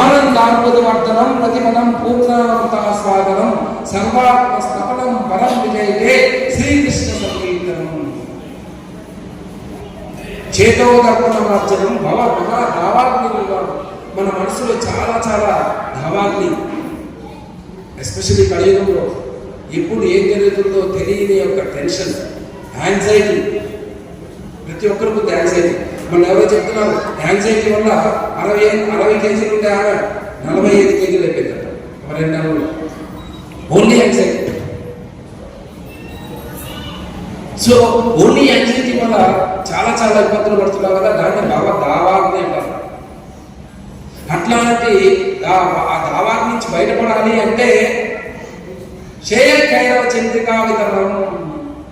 ఆనందార్బుదవర్ధనం ప్రతిమనం పూర్ణామృతాస్వాదనం సర్వాత్మ స్థపనం పరం విజయతే శ్రీకృష్ణ సంకీర్తనం చేతోదర్పణ మార్చడం భవ మహా భావాగ్నిగా మన మనసులో చాలా చాలా భావాగ్ని ఎస్పెషల్లీ కలియుగంలో ఎప్పుడు ఏం జరుగుతుందో తెలియని యొక్క టెన్షన్ యాంగ్జైటీ. ప్రతి ఒక్కరికి యాంగ్జైటీ. మన ఎవరో చెప్తున్నారు యాంగ్జైటీ వల్ల అరవై అరవై కేజీలు ఉంటే ఆమె నలభై ఐదు కేజీలు అయిపోయిందట. రెండు నెలల్లో. Only anxiety. So only anxiety వల్ల చాలా చాలా ఇబ్బందులు పడుతున్నాం కదా దాన్ని బాగా దావాగ్ని అంటారు. అట్లాంటి ఆ ఆ నుంచి బయటపడాలి అంటే షేర్ కైరవ చంద్రికా వితరణం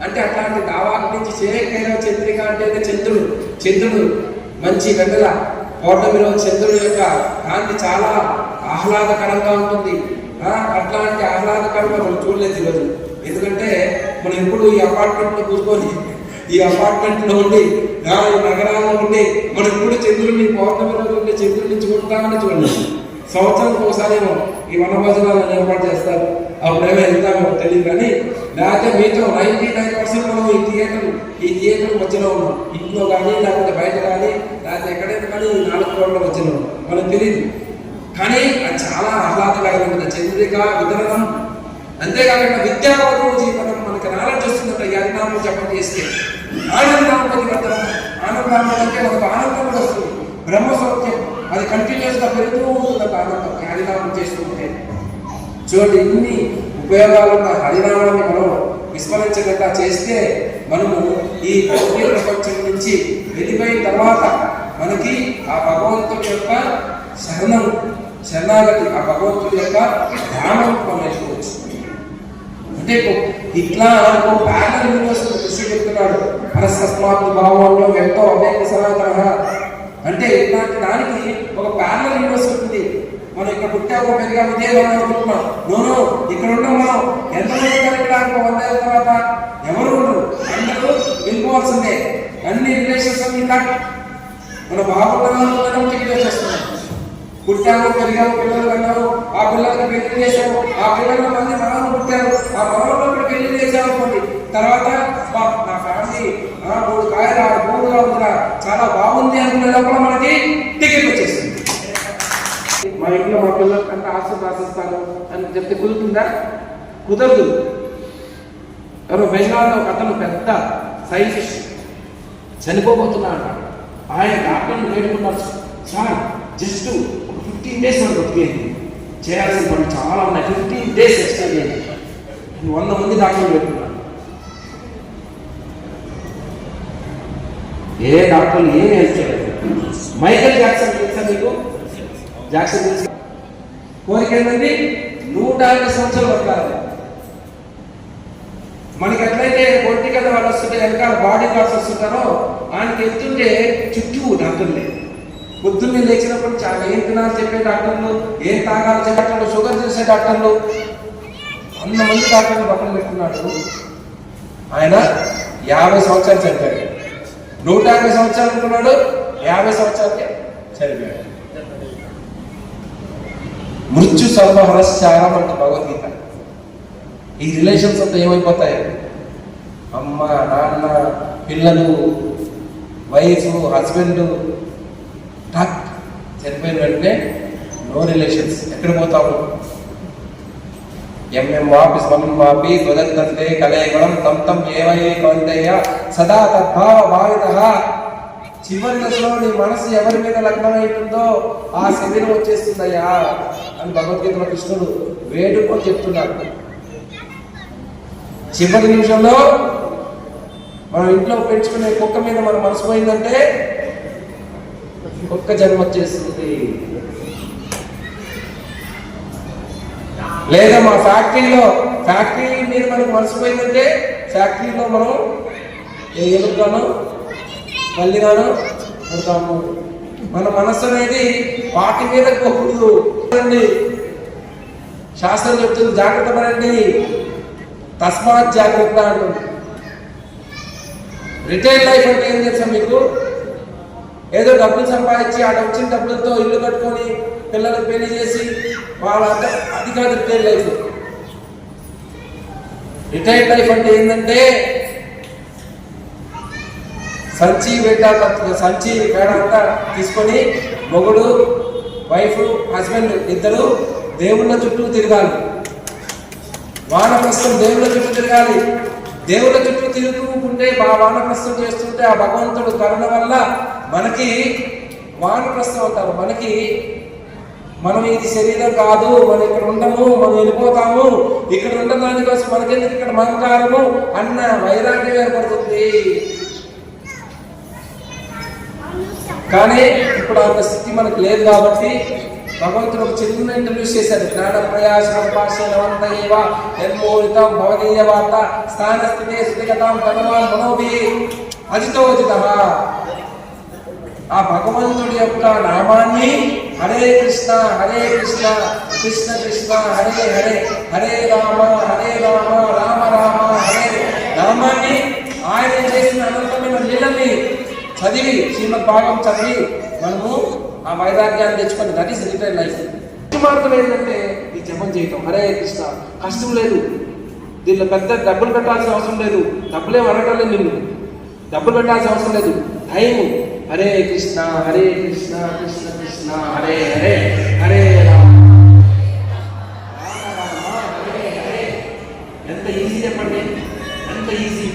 అంటే అట్లాంటి దావాగ్ని నుంచి షేర్ చంద్రిక అంటే చంద్రుడు. చంద్రుడు మంచి వెన్నెల. పౌర్ణమిలో రోజు చంద్రుడి యొక్క కాంతి చాలా ఆహ్లాదకరంగా ఉంటుంది. అట్లాంటి ఆహ్లాదకరంగా మనం చూడలేదు ఈరోజు. ఎందుకంటే మనం ఎప్పుడు ఈ అపార్ట్మెంట్లో కూర్చొని ఈ అపార్ట్మెంట్లో ఉండి ఈ నగరాల్లో ఉండి మనం ఎప్పుడు చంద్రుడిని పౌర్ణమి రోజు ఉండే చంద్రుడిని చూడటామని చూడలేదు. సంవత్సరానికి ఒకసారి ఏమో ఈ వనభోజనాలను ఏర్పాటు చేస్తారు. అప్పుడేమో వెళ్తామో తెలియదు కానీ లేకపోతే మీతో నైన్టీ నైన్ పర్సెంట్ మనం ఈ థియేటర్ ఈ థియేటర్ మధ్యలో ఉన్నాం. ఇంట్లో కానీ లేకపోతే బయట కానీ లేకపోతే ఎక్కడైనా కానీ ఈ నాలుగు కోట్ల మధ్యలో ఉన్నాం. మనకు తెలియదు. కానీ అది చాలా ఆహ్లాదకరమైన చంద్రిక వితరణం. అంతేకాకుండా విద్యావతుడు జీవనం మనకి నాలెడ్జ్ వస్తుందంట ఈ అరినామం చెప్పడం చేస్తే. ఆనందం వర్ధనం ఆనందామం అంటే మనకు ఆనందం వస్తుంది. బ్రహ్మ సత్యం అది కంటిన్యూస్గా పెరుగుతూ ఉంటుంది ఆనందం. ఈ చేస్తుంటే. చూడండి ఇన్ని ఉపయోగాలున్న హరినామాన్ని మనం విస్మరించకుండా చేస్తే మనము ఈ భౌతిక ప్రపంచం నుంచి వెళ్ళిపోయిన తర్వాత మనకి ఆ భగవంతుడి యొక్క శరణం శరణాగతి ఆ భగవంతుడి యొక్క ధ్యానం నేర్చుకోవచ్చు. అంటే ఇట్లా ఒక ప్యానల్ యూనివర్స్ కృష్ణుడు చెప్తున్నాడు మనస్తస్మాత్ భావంలో ఎంతో అవేక సనాతన. అంటే ఇట్లాంటి దానికి ఒక ప్యానల్ యూనివర్స్ ఉంటుంది. మనం ఇక్కడ పుట్టాము పెరిగాము ఇదే మనం అనుకుంటున్నాం నోను ఇక్కడ ఉన్నాం మనం. ఎంతమంది కలిగడానికి వంద తర్వాత? ఎవరు ఉండరు. అందరూ వెళ్ళిపోవాల్సిందే. అన్ని రిలేషన్స్ అన్ని కట్ మన బాగున్నాం టికెట్ వచ్చేస్తున్నాం పుట్టాము పెరిగాము పిల్లలు కన్నాము ఆ పిల్లలకి పెళ్ళి చేశాము. ఆ పిల్లల మంది మనము పుట్టారు. ఆ మనవలు ఇక్కడ పెళ్ళి చేశాము అనుకోండి. తర్వాత నా ఫ్యామిలీ ఆ మూడు కాయలు ఆ మూడుగా ఉందిరా. చాలా బాగుంది అనుకునే లోపల మనకి మా మా పిల్లలకి అంత ఆస్తి రాసిస్తాను అని చెప్తే కుదురుతుందా? కుదరదు. ఎవరో బెంగాల్లో ఒక అతను పెద్ద సైంటిస్ట్ చనిపోబోతున్నాడు. ఆయన డాక్టర్ని వేడుకున్నారు. సార్ జస్ట్ ఒక ఫిఫ్టీన్ డేస్ మనం బతికేది చేయాల్సిన పనులు చాలా ఉన్నాయి. ఫిఫ్టీన్ డేస్ ఎక్స్ట్రా చేయండి. వంద మంది డాక్టర్లు పెట్టుకున్నాను ఏ డాక్టర్లు ఏం హెల్ప్ చేయలేదు మైకేల్ జాక్సన్ తెలుసా మీకు? జాక్సన్ తెలుసు? కోరిక ఏంటండి నూట యాభై సంవత్సరాలు బతకాలి మనకి ఎట్లయితే ఒంటి కథ వాళ్ళు వస్తుంటే వెనకాల బాడీ గార్డ్స్ వస్తుంటారో ఆయనకి వెళ్తుంటే చుట్టూ డాక్టర్లే పొద్దున్నే లేచినప్పుడు చాలా ఏం తినాలి చెప్పే డాక్టర్లు ఏం తాగాలి చెప్పే డాక్టర్లు షుగర్ చేసే డాక్టర్లు వంద మంది డాక్టర్లు పక్కన పెట్టుకున్నాడు. ఆయన యాభై సంవత్సరాలు చనిపోయాడు. నూట యాభై సంవత్సరాలు అనుకున్నాడు యాభై సంవత్సరాలకే చనిపోయాడు. మృత్యు సర్వహరస్యారం అంటే భగవద్గీత. ఈ రిలేషన్స్ అంతా ఏమైపోతాయి? అమ్మ నాన్న పిల్లలు వైఫ్ హస్బెండ్ టక్ చనిపోయిన వెంటనే నో రిలేషన్స్. ఎక్కడ పోతాము ఎంఎం వాపి స్వమం వాపి త్వదంతే కలయగణం తం తం ఏవై కౌంతేయ సదా తద్భావ భావిత చివరి దశలో నీ మనసు ఎవరి మీద లగ్నమైందో ఆ శరీరం వచ్చేస్తుందయ్యా అని భగవద్గీతలో కృష్ణుడు వేడుకొని చెప్తున్నాడు. చివరి నిమిషంలో మనం ఇంట్లో పెంచుకునే కుక్క మీద మన మనసు పోయిందంటే కుక్క జన్మ వచ్చేస్తుంది. లేదా మా ఫ్యాక్టరీలో ఫ్యాక్టరీ మీద మనకు మనసు పోయిందంటే ఫ్యాక్టరీలో మనం ఏ ఎలుగుగానో మల్లిగానో పడతాము. మన మనస్సు అనేది వాటి మీద పోకూడదు. శాస్త్రం చెప్తుంది జాగ్రత్త పడండి. తస్మాత్ జాగ్రత్త అంటుంది రిటైల్ లైఫ్ అంటే ఏం తెలుసా మీకు? ఏదో డబ్బులు సంపాదించి ఆ వచ్చిన డబ్బులతో ఇల్లు కట్టుకొని పిల్లలకు పెళ్ళి చేసి వాళ్ళంతా అది కాదు రిటైర్డ్ లైఫ్. రిటైర్డ్ లైఫ్ అంటే ఏంటంటే సంచి పెట్టాక సంచి పేడ అంతా తీసుకొని మొగుడు వైఫ్ హస్బెండ్ ఇద్దరు దేవుళ్ళ చుట్టూ తిరగాలి. వానప్రస్థం దేవుళ్ళ చుట్టూ తిరగాలి. దేవుళ్ళ చుట్టూ తిరుగుకుంటే ఆ వానప్రస్థం చేస్తుంటే ఆ భగవంతుడు కరుణ వల్ల మనకి వానప్రస్థం అంటారు మనకి మనం ఇది శరీరం కాదు మనం ఇక్కడ ఉండము మనం వెళ్ళిపోతాము. ఇక్కడ ఉండడం దానికోసం మనకెందుకు ఇక్కడ మమకారము అన్న వైరాగ్యం ఏర్పడుతుంది. కానీ ఇప్పుడు అంత స్థితి మనకు లేదు కాబట్టి భగవంతుడు ఒక చిన్న ఇంట్రడ్యూస్ చేశాడు. జ్ఞాన ప్రయాసం పాశనవంతైవ నిర్మూలితం భవనీయ వార్త స్థాన స్థితి స్థితిగతం భగవాన్ మనోభి అజితోజిత ఆ భగవంతుడి యొక్క నామాన్ని హరే కృష్ణ హరే కృష్ణ కృష్ణ కృష్ణ హరే హరే హరే రామ హరే రామ రామ రామ హరే. నామాన్ని ఆయన చేసిన అనంతమైన లీలని చదివి శ్రీమద్ భాగం చదివి మనము ఆ వైరాగ్యాన్ని తెచ్చుకొని దట్ ఈస్ రిటైర్ లైఫ్ మార్గం ఏంటంటే ఈ జపం చేయటం. హరే కృష్ణ కష్టం లేదు. దీనిలో పెద్ద డబ్బులు పెట్టాల్సిన అవసరం లేదు. డబ్బులే అడగడం లేదు నిన్ను డబ్బులు పెట్టాల్సిన అవసరం లేదు. టైము హరే కృష్ణ హరే కృష్ణ కృష్ణ కృష్ణ హరే హరే హరే రామ. హరే హరే. ఎంత ఈజీ చెప్పండి? ఎంత ఈజీ